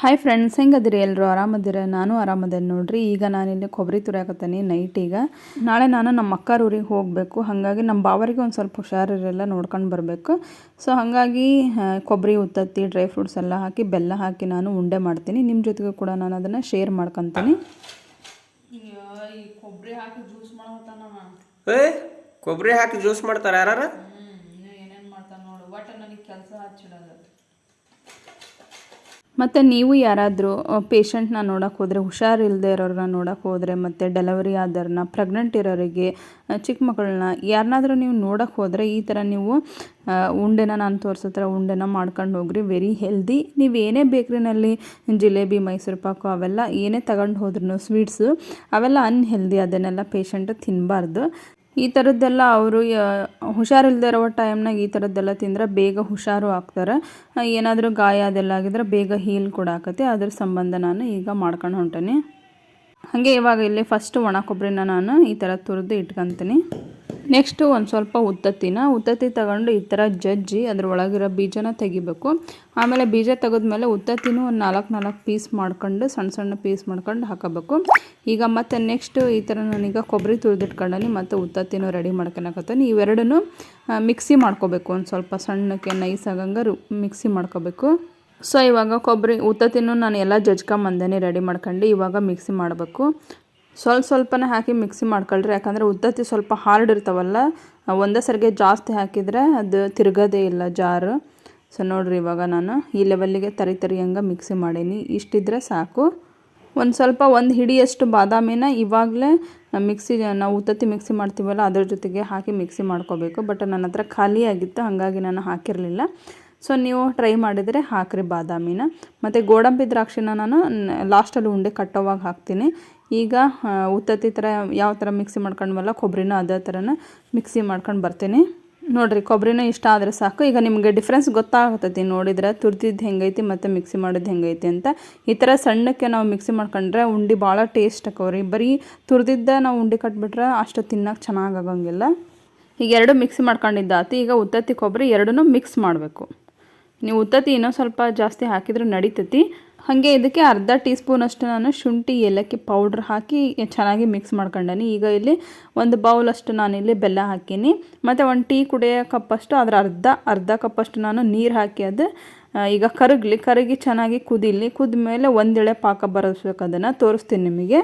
Hi friends ಹೆಂಗದಿರಿ? ಎಲ್ಲರೂ ಆರಾಮದಿರ? ನಾನು ಆರಾಮದೇನೆ ನೋಡ್ರಿ ಈಗ ನಾನಿಲ್ಲಿ ಕೊಬ್ಬರಿ ತುರಿಯಾಕತ್ತೀನಿ ನೈಟ್ ಈಗ. ನಾಳೆ ನಾನು ನಮ್ಮ ಅಕ್ಕಾರ ಊರಿಗೆ ಹೋಗಬೇಕು ಹಾಗಾಗಿ ನಮ್ಮ ಬಾವರಿಗೆ ಒಂದು ಸ್ವಲ್ಪ ಹುಷಾರಿರಲ್ಲ ನೋಡ್ಕೊಂಡು ಬರಬೇಕು. ಸೊ ಹಾಗಾಗಿ ಕೊಬ್ಬರಿ ಉತ್ತತ್ತಿ ಡ್ರೈ ಫ್ರೂಟ್ಸ್ ಎಲ್ಲ ಹಾಕಿ ಬೆಲ್ಲ ಹಾಕಿ ನಾನು ಉಂಡೆ ಮಾಡ್ತೀನಿ. ನಿಮ್ಮ ಜೊತೆಗೂ ಕೂಡ ನಾನು ಅದನ್ನು ಶೇರ್ ಮಾಡ್ಕೊತೀನಿ. ಕೊಬ್ಬರಿ ಹಾಕಿ ಜ್ಯೂಸ್ ಮಾಡ್ತಾನವ ಏ ಕೊಬ್ಬರಿ ಹಾಕಿ ಜ್ಯೂಸ್ ಮಾಡ್ತಾರೆ ಯಾರು ಏನೇನು ಮಾಡ್ತಾರೆ ನೋಡು. ಒಟ್ಟು ನನಗೆ ಕೆಲಸ ಹಚ್ಚಿಡೋದು. ಮತ್ತು ನೀವು ಯಾರಾದರೂ ಪೇಷಂಟ್ನ ನೋಡೋಕೆ ಹೋದರೆ ಹುಷಾರಿಲ್ಲದೆ ಇರೋರನ್ನ ನೋಡೋಕೆ ಹೋದರೆ, ಮತ್ತು ಡೆಲಿವರಿ ಆದವ್ರನ್ನ ಪ್ರೆಗ್ನೆಂಟ್ ಇರೋರಿಗೆ ಚಿಕ್ಕ ಮಕ್ಕಳನ್ನ ಯಾರನ್ನಾದ್ರೂ ನೀವು ನೋಡೋಕ್ಕೆ ಹೋದರೆ, ಈ ಥರ ನೀವು ಉಂಡೆನ ನಾನು ತೋರಿಸೋ ಥರ ಉಂಡೆನ ಮಾಡ್ಕೊಂಡು ಹೋಗ್ರಿ ವೆರಿ ಹೆಲ್ದಿ ನೀವು ಏನೇ ಬೇಕ್ರಿನಲ್ಲಿ, ಜಿಲೇಬಿ, ಮೈಸೂರು ಪಾಕು ಅವೆಲ್ಲ ಏನೇ ತಗೊಂಡು ಹೋದ್ರೂ ಸ್ವೀಟ್ಸು ಅವೆಲ್ಲ ಅನ್ಹೆಲ್ದಿ ಅದನ್ನೆಲ್ಲ ಪೇಷಂಟ್ ತಿನ್ನಬಾರ್ದು ಈ ಥರದ್ದೆಲ್ಲ ಅವರು ಹುಷಾರಿಲ್ಲದೆ ಇರೋ ಟೈಮ್ನಾಗ ಈ ಥರದ್ದೆಲ್ಲ ತಿಂದರೆ ಬೇಗ ಹುಷಾರು ಆಗ್ತಾರೆ. ಏನಾದರೂ ಗಾಯ ಅದೆಲ್ಲ ಆಗಿದ್ರೆ ಬೇಗ ಹೀಲ್ ಕೂಡ ಆಕತಿ ಅದ್ರ ಸಂಬಂಧ ನಾನು ಈಗ ಮಾಡ್ಕೊಂಡು ಹೊಂಟೇನಿ. ಹಾಗೆ ಇವಾಗ ಇಲ್ಲಿ ಫಸ್ಟ್ ಒಣ ಕೊಬ್ಬರಿನ ನಾನು ಈ ಥರ ತುರಿದು ಇಟ್ಕೊತೀನಿ. ನೆಕ್ಸ್ಟು ಒಂದು ಸ್ವಲ್ಪ ಉತ್ತತ್ತಿನ ಉತ್ತತ್ತಿ ತಗೊಂಡು ಈ ಥರ ಜಜ್ಜಿ ಅದರೊಳಗಿರೋ ಬೀಜನ ತೆಗಿಬೇಕು. ಆಮೇಲೆ ಬೀಜ ತೆಗೆದ್ಮೇಲೆ ಉತ್ತತ್ತಿನೂ ಒಂದು ನಾಲ್ಕು ನಾಲ್ಕು ಪೀಸ್ ಮಾಡ್ಕೊಂಡು ಸಣ್ಣ ಸಣ್ಣ ಪೀಸ್ ಮಾಡ್ಕೊಂಡು ಹಾಕೋಬೇಕು. ಈಗ ಮತ್ತು ನೆಕ್ಸ್ಟ್ ಈ ಥರ ನಾನೀಗ ಕೊಬ್ಬರಿ ತುರಿದಿಟ್ಕೊಂಡನಿ ಮತ್ತು ಉತ್ತತ್ತಿನೂ ರೆಡಿ ಮಾಡ್ಕೊಳಕತ್ತೀನಿ. ಇವೆರಡನ್ನೂ ಮಿಕ್ಸಿ ಮಾಡ್ಕೋಬೇಕು. ಒಂದು ಸ್ವಲ್ಪ ಸಣ್ಣಕ್ಕೆ ನೈಸ್ ಆಗಂಗೆ ಮಿಕ್ಸಿ ಮಾಡ್ಕೋಬೇಕು. ಸೊ ಇವಾಗ ಕೊಬ್ಬರಿ ಉತ್ತತ್ತಿನೂ ನಾನು ಎಲ್ಲ ಜಜ್ಕೊಂಬಂದೇನೆ ರೆಡಿ ಮಾಡ್ಕೊಂಡು, ಇವಾಗ ಮಿಕ್ಸಿ ಮಾಡಬೇಕು. ಸ್ವಲ್ಪ ಸ್ವಲ್ಪನೇ ಹಾಕಿ ಮಿಕ್ಸಿ ಮಾಡ್ಕೊಳ್ರಿ. ಯಾಕಂದರೆ ಉದ್ದತ್ತಿ ಸ್ವಲ್ಪ ಹಾರ್ಡ್ ಇರ್ತಾವಲ್ಲ, ಒಂದೇ ಸರಿಗೆ ಜಾಸ್ತಿ ಹಾಕಿದರೆ ಅದು ತಿರುಗೋದೇ ಇಲ್ಲ ಜಾರು. ಸೊ ನೋಡಿರಿ ಇವಾಗ ನಾನು ಈ ಲೆವೆಲ್ಲಿಗೆ ತರಿ ತರಿ ಹಂಗೆ ಮಿಕ್ಸಿ ಮಾಡೀನಿ. ಇಷ್ಟಿದ್ರೆ ಸಾಕು. ಒಂದು ಸ್ವಲ್ಪ ಒಂದು ಹಿಡಿಯಷ್ಟು ಬಾದಾಮಿನ ಇವಾಗಲೇ ಮಿಕ್ಸಿ, ನಾವು ಉತ್ತತ್ತಿ ಮಿಕ್ಸಿ ಮಾಡ್ತೀವಲ್ಲ, ಅದ್ರ ಜೊತೆಗೆ ಹಾಕಿ ಮಿಕ್ಸಿ ಮಾಡ್ಕೋಬೇಕು. ಬಟ್ ನನ್ನ ಹತ್ರ ಖಾಲಿ ಆಗಿತ್ತು, ಹಾಗಾಗಿ ನಾನು ಹಾಕಿರಲಿಲ್ಲ. ಸೊ ನೀವು ಟ್ರೈ ಮಾಡಿದರೆ ಹಾಕ್ರಿ ಬಾದಾಮಿನ. ಮತ್ತು ಗೋಡಂಬಿ ದ್ರಾಕ್ಷಿನ ನಾನು ಲಾಸ್ಟಲ್ಲಿ ಉಂಡೆ ಕಟ್ಟೋವಾಗ ಹಾಕ್ತೀನಿ. ಈಗ ಉತ್ತತ್ತಿ ಥರ ಯಾವ ಥರ ಮಿಕ್ಸಿ ಮಾಡ್ಕೊಂಡ್ವಲ್ಲ ಕೊಬ್ಬರಿನೂ ಅದೇ ಥರನ ಮಿಕ್ಸಿ ಮಾಡ್ಕೊಂಡು ಬರ್ತೀನಿ. ನೋಡಿರಿ ಕೊಬ್ಬರಿನೂ ಇಷ್ಟ ಆದರೆ ಸಾಕು. ಈಗ ನಿಮಗೆ ಡಿಫ್ರೆನ್ಸ್ ಗೊತ್ತಾಗತ್ತೈತಿ ನೋಡಿದ್ರೆ ತುರ್ದಿದ್ದು ಹೆಂಗೈತಿ ಮತ್ತು ಮಿಕ್ಸಿ ಮಾಡಿದ್ದು ಹೆಂಗೈತಿ ಅಂತ. ಈ ಥರ ಸಣ್ಣಕ್ಕೆ ನಾವು ಮಿಕ್ಸಿ ಮಾಡ್ಕೊಂಡ್ರೆ ಉಂಡೆ ಭಾಳ ಟೇಸ್ಟ್ ಆಕವ್ರಿ ಬರೀ ತುರ್ದಿದ್ದ ನಾವು ಉಂಡೆ ಕಟ್ಬಿಟ್ರೆ ಅಷ್ಟು ತಿನ್ನೋಕೆ ಚೆನ್ನಾಗಿ ಆಗಂಗಿಲ್ಲ. ಈಗ ಎರಡು ಮಿಕ್ಸಿ ಮಾಡ್ಕೊಂಡಿದ್ದಾತು ಈಗ ಉತ್ತತ್ತಿ ಕೊಬ್ಬರಿ ಎರಡನ್ನೂ ಮಿಕ್ಸ್ ಮಾಡಬೇಕು. ನೀವು ಉತ್ತತ್ತಿ ಇನ್ನೊಂದು ಸ್ವಲ್ಪ ಜಾಸ್ತಿ ಹಾಕಿದ್ರೆ ನಡೀತೈತಿ. ಹಾಗೆ ಇದಕ್ಕೆ ಅರ್ಧ ಟೀ ಸ್ಪೂನಷ್ಟು ನಾನು ಶುಂಠಿ, ಏಲಕ್ಕಿ ಪೌಡ್ರ್ ಹಾಕಿ ಚೆನ್ನಾಗಿ ಮಿಕ್ಸ್ ಮಾಡ್ಕೊಂಡೇನಿ. ಈಗ ಇಲ್ಲಿ ಒಂದು ಬೌಲಷ್ಟು ಇಲ್ಲಿ ಬೆಲ್ಲ ಹಾಕೀನಿ. ಮತ್ತು ಒಂದು ಟೀ ಕುಡಿಯೋ ಕಪ್ಪಷ್ಟು, ಅದರ ಅರ್ಧ ಅರ್ಧ ಕಪ್ಪಷ್ಟು ನಾನು ನೀರು ಹಾಕಿ ಅದು ಈಗ ಕರಗಲಿ, ಕರಗಿ ಚೆನ್ನಾಗಿ ಕುದಿಲಿ. ಕುದ ಮೇಲೆ ಒಂದೆಳೆ ಪಾಕ ಬರಸ್ಬೇಕು ಅದನ್ನು. ತೋರಿಸ್ತೀನಿ ನಿಮಗೆ.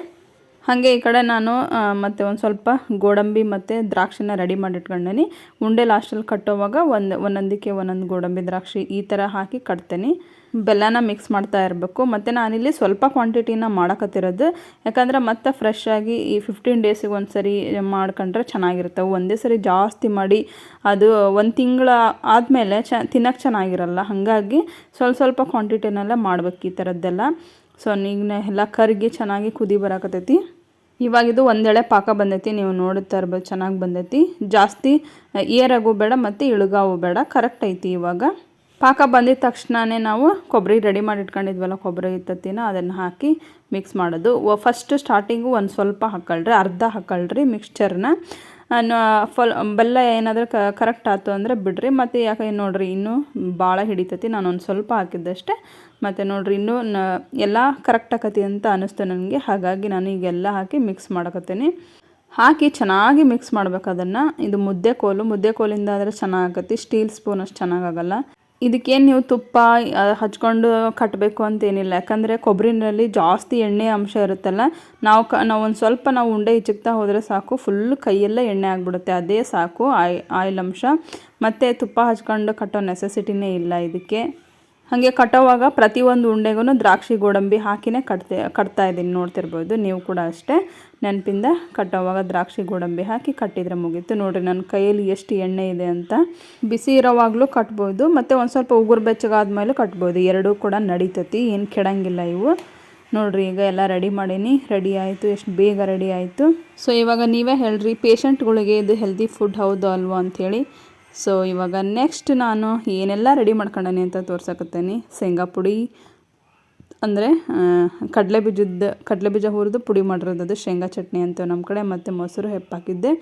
ಹಾಗೆ ಈ ಕಡೆ ನಾನು ಮತ್ತು ಒಂದು ಸ್ವಲ್ಪ ಗೋಡಂಬಿ ಮತ್ತು ದ್ರಾಕ್ಷಿನ ರೆಡಿ ಮಾಡಿಟ್ಕೊಂಡೇನಿ. ಉಂಡೆ ಲಾಸ್ಟಲ್ಲಿ ಕಟ್ಟೋವಾಗ ಒಂದು, ಒಂದೊಂದಕ್ಕೆ ಒಂದೊಂದು ಗೋಡಂಬಿ ದ್ರಾಕ್ಷಿ ಈ ಥರ ಹಾಕಿ ಕಟ್ತೇನೆ. ಬೆಲ್ಲನ ಮಿಕ್ಸ್ ಮಾಡ್ತಾ ಇರಬೇಕು. ಮತ್ತು ನಾನಿಲ್ಲಿ ಸ್ವಲ್ಪ ಕ್ವಾಂಟಿಟಿನ ಮಾಡಕತ್ತಿರೋದು. ಯಾಕಂದ್ರೆ ಮತ್ತೆ ಫ್ರೆಶ್ ಆಗಿ ಈ ಫಿಫ್ಟೀನ್ ಡೇಸಿಗೆ ಒಂದು ಸರಿ ಮಾಡ್ಕೊಂಡ್ರೆ ಚೆನ್ನಾಗಿರ್ತವೆ ಒಂದೇ ಸರಿ ಜಾಸ್ತಿ ಮಾಡಿ ಅದು ಒಂದು ತಿಂಗಳ ಆದಮೇಲೆ ಚ ತಿನ್ನಕ್ಕೆ ಚೆನ್ನಾಗಿರಲ್ಲ. ಹಾಗಾಗಿ ಸ್ವಲ್ಪ ಸ್ವಲ್ಪ ಕ್ವಾಂಟಿಟಿನೆಲ್ಲ ಮಾಡ್ಬೇಕು ಈ ಥರದ್ದೆಲ್ಲ ಸೊ ಈಗ ಎಲ್ಲ ಕರಗಿ ಚೆನ್ನಾಗಿ ಕುದಿ ಬರಾಕತ್ತೈತಿ. ಇವಾಗ ಇದು ಒಂದೆಳೆ ಪಾಕ ಬಂದೈತಿ. ನೀವು ನೋಡುತ್ತಾ ಇರ್ಬೋದು, ಚೆನ್ನಾಗಿ ಬಂದೈತಿ. ಜಾಸ್ತಿ ಏರಾಗೂ ಬೇಡ, ಮತ್ತು ಇಳುಗಾವು ಬೇಡ. ಕರೆಕ್ಟ್ ಐತಿ ಇವಾಗ. ಪಾಕ ಬಂದಿದ ತಕ್ಷಣವೇ ನಾವು ಕೊಬ್ಬರಿ ರೆಡಿ ಮಾಡಿ ಇಟ್ಕೊಂಡಿದ್ವಲ್ಲ ಕೊಬ್ಬರಿ ಇತ್ತತ್ತಿನ ಅದನ್ನು ಹಾಕಿ ಮಿಕ್ಸ್ ಮಾಡೋದು. ಫಸ್ಟ್ ಸ್ಟಾರ್ಟಿಂಗು ಒಂದು ಸ್ವಲ್ಪ ಹಾಕೊಳ್ರಿ, ಅರ್ಧ ಹಾಕ್ಕೊಳ್ರಿ ಮಿಕ್ಸ್ಚರ್ನ ಫಲ್, ಬೆಲ್ಲ ಏನಾದರೂ ಕ ಕರೆಕ್ಟ್ ಆಯ್ತು ಅಂದರೆ ಬಿಡ್ರಿ. ಮತ್ತು ಯಾಕೆ, ನೋಡ್ರಿ, ಇನ್ನೂ ಭಾಳ ಹಿಡಿತೈತಿ. ನಾನು ಒಂದು ಸ್ವಲ್ಪ ಹಾಕಿದ್ದಷ್ಟೇ. ಮತ್ತು ನೋಡ್ರಿ, ಇನ್ನೂ ಎಲ್ಲ ಕರೆಕ್ಟ್ ಆಕತಿ ಅಂತ ಅನ್ನಿಸ್ತು ನನಗೆ. ಹಾಗಾಗಿ ನಾನು ಈಗೆಲ್ಲ ಹಾಕಿ ಮಿಕ್ಸ್ ಮಾಡಕತ್ತೀನಿ. ಹಾಕಿ ಚೆನ್ನಾಗಿ ಮಿಕ್ಸ್ ಮಾಡ್ಬೇಕು ಅದನ್ನು. ಇದು ಮುದ್ದೆ ಕೋಲು. ಮುದ್ದೆ ಕೋಲಿಂದ ಆದರೆ ಚೆನ್ನಾಗತ್ತೆ ಸ್ಟೀಲ್ ಸ್ಪೂನ್ ಅಷ್ಟು ಚೆನ್ನಾಗಾಗಲ್ಲ ಇದಕ್ಕೇನು ನೀವು ತುಪ್ಪ ಹಚ್ಕೊಂಡು ಕಟ್ಟಬೇಕು ಅಂತೇನಿಲ್ಲ. ಯಾಕಂದರೆ ಕೊಬ್ಬರಿನಲ್ಲಿ ಜಾಸ್ತಿ ಎಣ್ಣೆ ಅಂಶ ಇರುತ್ತಲ್ಲ, ನಾವು ಕ, ನಾವು ಒಂದು ಸ್ವಲ್ಪ ನಾವು ಉಂಡೆ ಹಿಚಕ್ತಾ ಹೋದರೆ ಸಾಕು ಫುಲ್ ಕೈಯೆಲ್ಲ ಎಣ್ಣೆ ಆಗಿಬಿಡುತ್ತೆ. ಅದೇ ಸಾಕು ಆಯ್, ಆಯಿಲ್ ಅಂಶ. ಮತ್ತು ತುಪ್ಪ ಹಚ್ಕೊಂಡು ಕಟ್ಟೋ ನೆಸೆಸಿಟಿನೇ ಇಲ್ಲ ಇದಕ್ಕೆ. ಹಾಗೆ ಕಟ್ಟೋವಾಗ ಪ್ರತಿಯೊಂದು ಉಂಡೆಗೂ ದ್ರಾಕ್ಷಿ ಗೋಡಂಬಿ ಹಾಕಿನೇ ಕಟ್ತೆ, ಕಟ್ತಾ ಇದ್ದೀನಿ, ನೋಡ್ತಿರ್ಬೋದು. ನೀವು ಕೂಡ ಅಷ್ಟೇ ನೆನಪಿಂದ ಕಟ್ಟೋವಾಗ ದ್ರಾಕ್ಷಿ ಗೋಡಂಬಿ ಹಾಕಿ ಕಟ್ಟಿದರೆ ಮುಗೀತು. ನೋಡಿರಿ, ನನ್ನ ಕೈಯಲ್ಲಿ ಎಷ್ಟು ಎಣ್ಣೆ ಇದೆ ಅಂತ. ಬಿಸಿ ಇರೋವಾಗಲೂ ಕಟ್ಬೋದು, ಮತ್ತು ಒಂದು ಸ್ವಲ್ಪ ಉಗುರು ಬೆಚ್ಚಗಾದ್ಮೇಲೆ ಕಟ್ಬೋದು. ಎರಡೂ ಕೂಡ ನಡೀತತಿ, ಏನು ಕೆಡಂಗಿಲ್ಲ ಇವು. ನೋಡಿರಿ, ಈಗ ಎಲ್ಲ ರೆಡಿ ಮಾಡೀನಿ. ರೆಡಿ ಆಯಿತು, ಎಷ್ಟು ಬೇಗ ರೆಡಿ ಆಯಿತು. ಸೊ ಇವಾಗ ನೀವೇ ಹೇಳ್ರಿ ಪೇಷಂಟ್ಗಳಿಗೆ ಇದು ಹೆಲ್ದಿ ಫುಡ್ ಹೌದು ಅಲ್ವಾ ಅಂಥೇಳಿ ಸೊ ಇವಾಗ ನೆಕ್ಸ್ಟ್ ನಾನು ಏನೆಲ್ಲ ರೆಡಿ ಮಾಡ್ಕೊಂಡನಿ ಅಂತ ತೋರ್ಸಕತ್ತೇನೆ. ಶೇಂಗಾ ಪುಡಿ ಅಂದರೆ ಕಡಲೆ ಬೀಜದ ಕಡಲೆ ಬೀಜ ಹುರಿದು ಪುಡಿ ಮಾಡಿರೋದು ಅದು ಶೇಂಗಾ ಚಟ್ನಿ ಅಂತ ನಮ್ಮ ಕಡೆ, ಮತ್ತು ಮೊಸರು ಹೆಪ್ಪಾಕಿದ್ದೆ.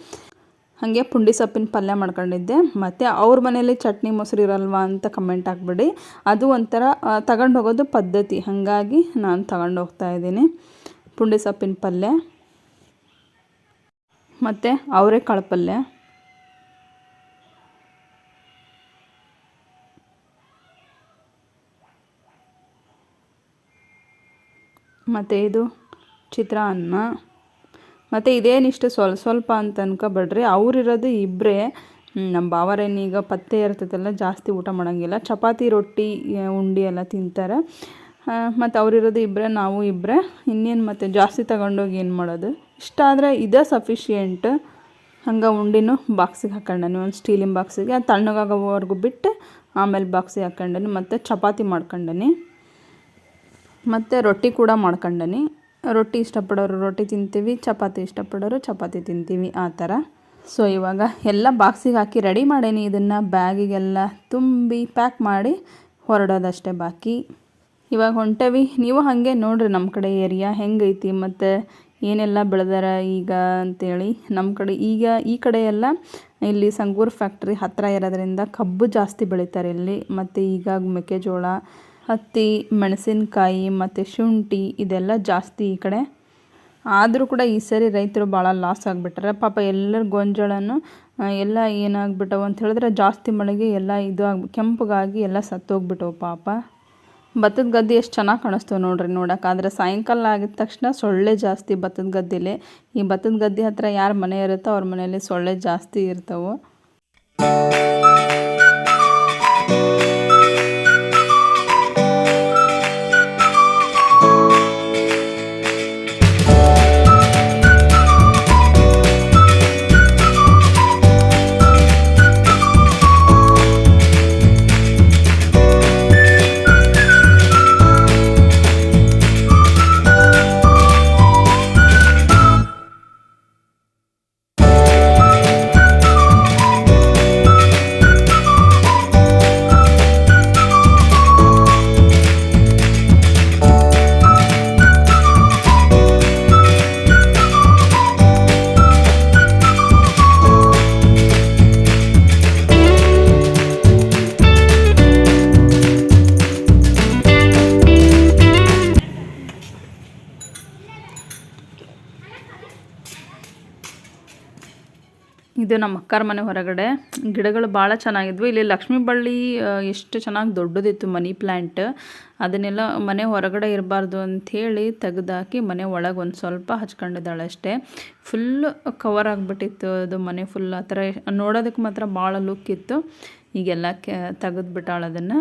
ಹಾಗೆ ಪುಂಡಿ ಸೊಪ್ಪಿನ ಪಲ್ಯ ಮಾಡ್ಕೊಂಡಿದ್ದೆ. ಮತ್ತು ಅವ್ರ ಮನೇಲಿ ಚಟ್ನಿ ಮೊಸರು ಇರಲ್ವಾ ಅಂತ ಕಮೆಂಟ್ ಹಾಕ್ಬಿಡಿ. ಅದು ಒಂಥರ ತಗೊಂಡು ಹೋಗೋದು ಪದ್ಧತಿ. ಹಾಗಾಗಿ ನಾನು ತಗೊಂಡು ಹೋಗ್ತಾ ಇದ್ದೀನಿ. ಪುಂಡಿ ಸೊಪ್ಪಿನ ಪಲ್ಯ. ಮತ್ತು ಅವರೆಕಾಳು ಪಲ್ಯ. ಮತ್ತು ಇದು ಚಿತ್ರಾನ್ನ. ಮತ್ತು ಇದೇನಿಷ್ಟು ಸ್ವಲ್ಪ ಸ್ವಲ್ಪ ಅಂತ ಅನ್ಕೋಬೇಡ್ರಿ. ಅವರಿರೋದು ಇಬ್ಬರೇ ನಮ್ಮ ಭಾವರೇನೀಗ ಪತ್ತೆ ಇರ್ತೈತಲ್ಲ ಜಾಸ್ತಿ ಊಟ ಮಾಡೋಂಗಿಲ್ಲ. ಚಪಾತಿ, ರೊಟ್ಟಿ ಉಂಡಿ ಎಲ್ಲ ತಿಂತಾರೆ. ಮತ್ತು ಅವರಿರೋದು ಇಬ್ಬರೇ ನಾವು ಇಬ್ಬರೇ ಇನ್ನೇನು ಮತ್ತು ಜಾಸ್ತಿ ತಗೊಂಡೋಗಿ ಏನು ಮಾಡೋದು? ಇಷ್ಟ ಆದರೆ ಇದೇ ಸಫಿಷಿಯೆಂಟ್ ಹಂಗೆ ಉಂಡಿನೂ ಬಾಕ್ಸಿಗೆ ಹಾಕೊಂಡೇನಿ, ಒಂದು ಸ್ಟೀಲಿನ ಬಾಕ್ಸಿಗೆ ಅದು ತಣ್ಣಗಾಗೋವರೆಗೂ ಬಿಟ್ಟು ಆಮೇಲೆ ಬಾಕ್ಸಿಗೆ ಹಾಕೊಂಡೇನಿ, ಮತ್ತು ಚಪಾತಿ ಮಾಡ್ಕೊಂಡೇನಿ. ಮತ್ತು ರೊಟ್ಟಿ ಕೂಡ ಮಾಡ್ಕೊಂಡನಿ. ರೊಟ್ಟಿ ಇಷ್ಟಪಡೋರು ರೊಟ್ಟಿ ತಿಂತೀವಿ, ಚಪಾತಿ ಇಷ್ಟಪಡೋರು ಚಪಾತಿ ತಿಂತೀವಿ, ಆ ಥರ. ಸೊ ಇವಾಗ ಎಲ್ಲ ಬಾಕ್ಸಿಗೆ ಹಾಕಿ ರೆಡಿ ಮಾಡೇನಿ. ಇದನ್ನು ಬ್ಯಾಗಿಗೆಲ್ಲ ತುಂಬಿ ಪ್ಯಾಕ್ ಮಾಡಿ ಹೊರಡೋದಷ್ಟೇ ಬಾಕಿ. ಇವಾಗ ಹೊಂಟೇವಿ. ನೀವು ಹಾಗೆ ನೋಡ್ರಿ ನಮ್ಮ ಕಡೆ ಏರಿಯಾ ಹೆಂಗೈತಿ ಮತ್ತು ಏನೆಲ್ಲ ಬೆಳೆದಾರ ಈಗ ಅಂತೇಳಿ. ನಮ್ಮ ಕಡೆ ಈಗ ಈ ಕಡೆ ಎಲ್ಲ ಇಲ್ಲಿ ಸಂಗೂರ್ ಫ್ಯಾಕ್ಟ್ರಿ ಹತ್ತಿರ ಇರೋದ್ರಿಂದ ಕಬ್ಬು ಜಾಸ್ತಿ ಬೆಳೀತಾರೆ ಇಲ್ಲಿ. ಮತ್ತು ಈಗ ಮೆಕ್ಕೆಜೋಳ ಹತ್ತಿ ಮೆಣಸಿನಕಾಯಿ ಮತ್ತು ಶುಂಠಿ ಇದೆಲ್ಲ ಜಾಸ್ತಿ ಈ ಕಡೆ. ಆದರೂ ಕೂಡ ಈ ಸರಿ ರೈತರು ಭಾಳ ಲಾಸ್ ಆಗಿಬಿಟ್ಟಾರೆ. ಪಾಪ ಎಲ್ಲರ ಗೊಂಜಾಳನು ಆ, ಎಲ್ಲ ಏನಾಗ್ಬಿಟ್ಟವು ಅಂತ ಹೇಳಿದ್ರೆ ಜಾಸ್ತಿ ಮಳೆಗೆ ಎಲ್ಲ ಇದು ಆಗಿ ಕೆಂಪಗಾಗಿ ಎಲ್ಲ ಸತ್ತೋಗ್ಬಿಟ್ಟವು ಪಾಪ. ಭತ್ತದ ಗದ್ದೆ ಎಷ್ಟು ಚೆನ್ನಾಗಿ ಕಾಣಿಸ್ತವೆ ನೋಡ್ರಿ ಆದರೆ ಸಾಯಂಕಾಲ ಆಗಿದ ತಕ್ಷಣ ಸೊಳ್ಳೆ ಜಾಸ್ತಿ ಭತ್ತದ ಗದ್ದೆಲಿ. ಈ ಭತ್ತದ ಗದ್ದೆ ಹತ್ರ ಯಾರು ಮನೆ ಇರುತ್ತೋ ಅವ್ರ ಮನೆಯಲ್ಲಿ ಸೊಳ್ಳೆ ಜಾಸ್ತಿ ಇರ್ತವೆ. ಇದು ನಮ್ಮ ಅಕ್ಕಾರ ಮನೆ ಹೊರಗಡೆ. ಗಿಡಗಳು ಭಾಳ ಚೆನ್ನಾಗಿದ್ವು. ಇಲ್ಲಿ ಲಕ್ಷ್ಮೀ ಬಳ್ಳಿ ಎಷ್ಟು ಚೆನ್ನಾಗಿ ದೊಡ್ಡದಿತ್ತು ಮನಿ ಪ್ಲ್ಯಾಂಟ್ ಅದನ್ನೆಲ್ಲ ಮನೆ ಹೊರಗಡೆ ಇರಬಾರ್ದು ಅಂಥೇಳಿ ತೆಗೆದಾಕಿ ಮನೆ ಒಳಗೆ ಒಂದು ಸ್ವಲ್ಪ ಹಚ್ಕೊಂಡಿದ್ದಾಳೆ ಅಷ್ಟೇ. ಫುಲ್ ಕವರ್ ಆಗಿಬಿಟ್ಟಿತ್ತು ಅದು ಮನೆ ಫುಲ್ ಆ ಥರ ನೋಡೋದಕ್ಕೆ ಮಾತ್ರ ಭಾಳ ಲುಕ್ ಇತ್ತು. ಈಗೆಲ್ಲ ಕೆ, ತೆಗೆದ್ಬಿಟ್ಟಾಳೆ ಅದನ್ನು.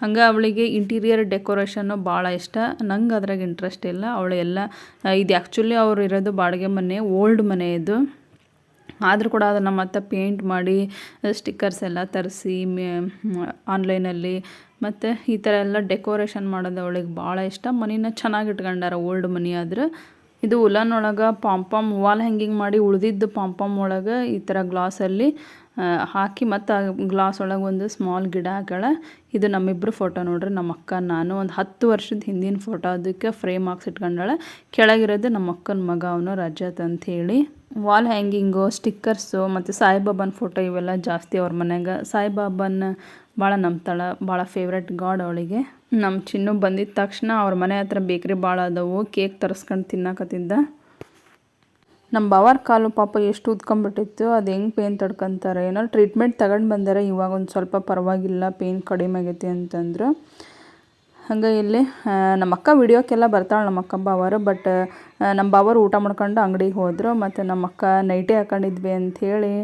ಹಂಗೆ ಅವಳಿಗೆ ಇಂಟೀರಿಯರ್ ಡೆಕೋರೇಷನ್ನು ಭಾಳ ಇಷ್ಟ. ನಂಗೆ ಅದ್ರಾಗ ಇಂಟ್ರೆಸ್ಟ್ ಇಲ್ಲ. ಅವಳು ಇದು ಆ್ಯಕ್ಚುಲಿ ಅವ್ರು ಇರೋದು ಬಾಡಿಗೆ ಮನೆ ಓಲ್ಡ್ ಮನೆ ಇದು. ಆದರೂ ಕೂಡ ಅದನ್ನು ಮತ್ತೆ ಪೇಂಟ್ ಮಾಡಿ ಸ್ಟಿಕ್ಕರ್ಸ್ ಎಲ್ಲ ತರಿಸಿ, ಮೇ ಆನ್ಲೈನಲ್ಲಿ ಮತ್ತು ಈ ಥರ ಎಲ್ಲ ಡೆಕೋರೇಷನ್ ಮಾಡೋದು ಅವಳಿಗೆ ಭಾಳ ಇಷ್ಟ. ಮನಿನ ಚೆನ್ನಾಗಿ ಇಟ್ಕೊಂಡಾರ ಓಲ್ಡ್ ಮನಿ ಆದ್ರೆ. ಇದು ಉಲನ್ ಒಳಗೆ ಪಾಂಪಾಮ್ ವಾಲ್ ಹ್ಯಾಂಗಿಂಗ್ ಮಾಡಿ ಉಳಿದಿದ್ದು ಪಾಂಪಾಮ್ ಒಳಗೆ ಈ ಥರ ಗ್ಲಾಸಲ್ಲಿ ಹಾಕಿ ಮತ್ತು ಗ್ಲಾಸ್ ಒಳಗೆ ಒಂದು ಸ್ಮಾಲ್ ಗಿಡ ಇದು ನಮ್ಮಿಬ್ಬರು ಫೋಟೋ ನೋಡ್ರಿ ನಮ್ಮ ಅಕ್ಕ, ನಾನು ಒಂದು ಹತ್ತು ವರ್ಷದ ಹಿಂದಿನ ಫೋಟೋ ಅದಕ್ಕೆ ಫ್ರೇಮ್ ಹಾಕ್ಸಿ ಇಟ್ಕೊಂಡಾಳ ಕೆಳಗಿರೋದು ನಮ್ಮ ಅಕ್ಕನ ಮಗ, ಅವನು ರಜತ್ ಹೇಳಿ ವಾಲ್ ಹ್ಯಾಂಗಿಂಗು ಸ್ಟಿಕ್ಕರ್ಸು ಮತ್ತು ಸಾಯಿಬಾಬಾನ ಫೋಟೋ ಇವೆಲ್ಲ ಜಾಸ್ತಿ ಅವ್ರ ಮನ್ಯಾಗ. ಸಾಯಿಬಾಬಾನ ಭಾಳ ನಂಬ್ತಾಳೆ ಭಾಳ ಫೇವ್ರೆಟ್ ಗಾಡ್ ಅವಳಿಗೆ. ನಮ್ಮ ಚಿನ್ನು ಬಂದಿದ್ದ ತಕ್ಷಣ ಅವ್ರ ಮನೆ ಹತ್ರ ಬೇಕ್ರಿ ಭಾಳ ಅದಾವು ಕೇಕ್ ತರಿಸ್ಕೊಂಡು ತಿನ್ನಕತ್ತಿದ್ದ. ನಮ್ಮ ಬಾವಾರ ಕಾಲು ಪಾಪ ಎಷ್ಟು ಉದ್ಕೊಂಬಿಟ್ಟಿತ್ತು, ಅದು ಹೆಂಗೆ ಪೇನ್ ತಡ್ಕೊಂತಾರೆ, ಏನೋ ಟ್ರೀಟ್ಮೆಂಟ್ ತಗೊಂಡು ಬಂದರೆ, ಇವಾಗ ಒಂದು ಸ್ವಲ್ಪ ಪರವಾಗಿಲ್ಲ ಪೇನ್ ಕಡಿಮೆ ಆಗೈತಿ ಅಂತಂದ್ರು. ಹಂಗೆ ಇಲ್ಲಿ ನಮ್ಮ ಅಕ್ಕ ವಿಡಿಯೋಕ್ಕೆಲ್ಲ ಬರ್ತಾಳೆ ನಮ್ಮ ಅಕ್ಕ ಬಾವರು, ಬಟ್ ನಮ್ಮ ಬಾವರು ಊಟ ಮಾಡ್ಕೊಂಡು ಅಂಗಡಿಗೆ ಹೋದರು, ಮತ್ತು ನಮ್ಮ ಅಕ್ಕ ನೈಟೇ ಹಾಕೊಂಡಿದ್ವಿ ಅಂಥೇಳಿ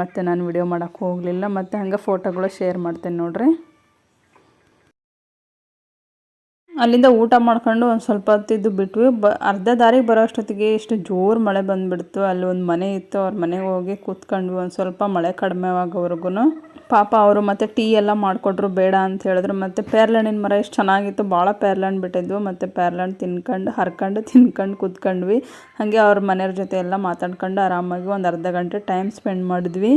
ಮತ್ತು ನಾನು ವಿಡಿಯೋ ಮಾಡೋಕ್ಕೆ ಹೋಗಲಿಲ್ಲ, ಮತ್ತು ಹಂಗೆ ಫೋಟೋಗಳು ಶೇರ್ ಮಾಡ್ತೇನೆ ನೋಡ್ರಿ. ಅಲ್ಲಿಂದ ಊಟ ಮಾಡ್ಕೊಂಡು ಒಂದು ಸ್ವಲ್ಪ ಹೊತ್ತಿದ್ದು ಬಿಟ್ವಿ. ಬ, ಅರ್ಧ ದಾರಿಗೆ ಬರೋ ಅಷ್ಟೊತ್ತಿಗೆ ಇಷ್ಟು ಜೋರು ಮಳೆ ಬಂದುಬಿಡ್ತು. ಅಲ್ಲಿ ಒಂದು ಮನೆ ಇತ್ತು. ಅವ್ರ ಮನೆಗೆ ಹೋಗಿ ಕೂತ್ಕೊಂಡ್ವಿ ಒಂದು ಸ್ವಲ್ಪ ಮಳೆ ಕಡಿಮೆ ಆಗೋವರೆಗೂ ಪಾಪ ಅವರು ಮತ್ತೆ ಟೀ ಎಲ್ಲ ಮಾಡಿಕೊಟ್ರು. ಬೇಡ ಅಂತ ಹೇಳಿದ್ರು. ಮತ್ತು ಪೇರ್ಲಣ್ಣಿನ ಮರ ಎಷ್ಟು ಚೆನ್ನಾಗಿತ್ತು. ಭಾಳ ಪೇರ್ಲಣ್ಣು ಬಿಟ್ಟಿದ್ವು. ಮತ್ತು ಪೇರ್ಲಣ್ಣು ತಿನ್ಕೊಂಡು, ಹರ್ಕೊಂಡು ತಿನ್ಕೊಂಡು ಕೂತ್ಕೊಂಡ್ವಿ. ಹಾಗೆ ಅವ್ರ ಮನೆಯವ್ರ ಜೊತೆ ಎಲ್ಲ ಮಾತಾಡ್ಕೊಂಡು ಆರಾಮಾಗಿ ಒಂದು ಅರ್ಧ ಗಂಟೆ ಟೈಮ್ ಸ್ಪೆಂಡ್ ಮಾಡಿದ್ವಿ.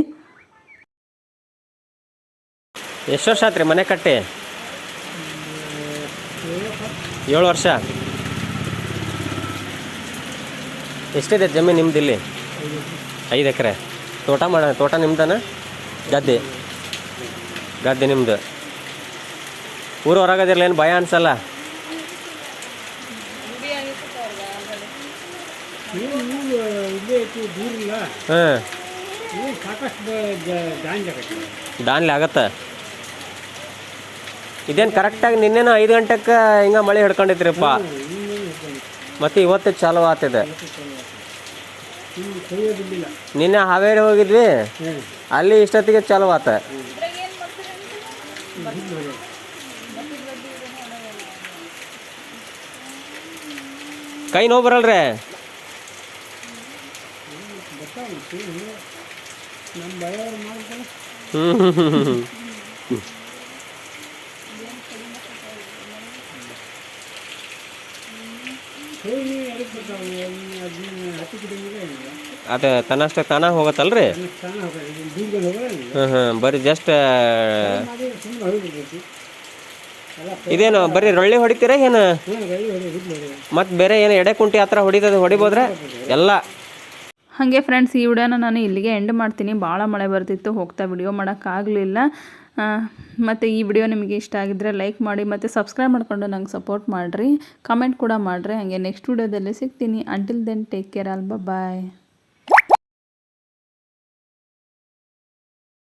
ಎಷ್ಟು ವರ್ಷ ಮನೆ ಕಟ್ಟಿ? ಏಳು ವರ್ಷ? ಎಷ್ಟಿದೆ ಜಮೀನು ನಿಮ್ದು ಇಲ್ಲಿ? ಐದು ಎಕರೆ. ತೋಟ ಮಾಡ ತೋಟ ನಿಮ್ದನ? ಗದ್ದೆ. ಗದ್ದೆ ನಿಮ್ಮದು ಊರು ಹೊರಗದಿರಲ್ಲ ಏನು ಭಯ ಅನ್ಸಲ್ಲ? ಹಾಂ. ದಾನ್ಲಿ ಆಗತ್ತೆ? ಇದೇನು ಕರೆಕ್ಟಾಗಿ ನಿನ್ನೆನೂ ಐದು ಗಂಟೆಗೆ ಹಿಂಗೆ ಮಳೆ ಹಿಡ್ಕೊಂಡಿದ್ರಿಪ್ಪ. ಮತ್ತೆ ಇವತ್ತು ಚಾಲು ಆತಿದೆ ನಿನ್ನೆ ಹಾವೇರಿ ಹೋಗಿದ್ವಿ. ಅಲ್ಲಿ ಇಷ್ಟೊತ್ತಿಗೆ ಚಾಲು ಆತ. ಕೈ ನೋವು ಬರಲ್ರಿ? ಹ್ಞೂ ಹ್ಞೂ ಹ್ಞೂ ಹ್ಞೂ ಹೋಗಿ ನೀವು ಎದಕ್ಕೆ ಬರ್ತಾವೆ ಅದನ್ನ ಹತ್ತು ಕಿಲೋಮೀಟರ್ ಏನಿಲ್ಲ ಅದು ತನ್ನಷ್ಟಕ್ಕೆ ತಾನ ಹೋಗತ್ತಲ್ರಿ? ಹ್ಞೂ ಹ್ಞೂ ಬರೀ ಜಸ್ಟ್ ಇದೇನು ಬರೀ ರೊಳ್ಳಿ ಹೊಡಿತೀರ ಏನು? ಮತ್ತು ಬೇರೆ ಏನು ಎಡೆ ಕುಂಟಿ ಹತ್ರ ಹೊಡಿತದೆ ಹೊಡಿಬೋದ್ರೆ? ಎಲ್ಲ. ಹಾಗೆ ಫ್ರೆಂಡ್ಸ್ ಈ ವಿಡಿಯೋನ ನಾನು ಇಲ್ಲಿಗೆ ಎಂಡ್ ಮಾಡ್ತೀನಿ. ಭಾಳ ಮಳೆ ಬರ್ತಿತ್ತು ಹೋಗ್ತಾ ವಿಡಿಯೋ ಮಾಡೋಕ್ಕಾಗಲಿಲ್ಲ. ಮತ್ತು ಈ ವಿಡಿಯೋ ನಿಮಗೆ ಇಷ್ಟ ಆಗಿದ್ದರೆ ಲೈಕ್ ಮಾಡಿ, ಮತ್ತು ಸಬ್ಸ್ಕ್ರೈಬ್ ಮಾಡಿಕೊಂಡು ನಂಗೆ ಸಪೋರ್ಟ್ ಮಾಡಿರಿ. ಕಮೆಂಟ್ ಕೂಡ ಮಾಡಿರಿ. ಹಾಗೆ ನೆಕ್ಸ್ಟ್ ವಿಡಿಯೋದಲ್ಲಿ ಸಿಗ್ತೀನಿ. Until then take care all bye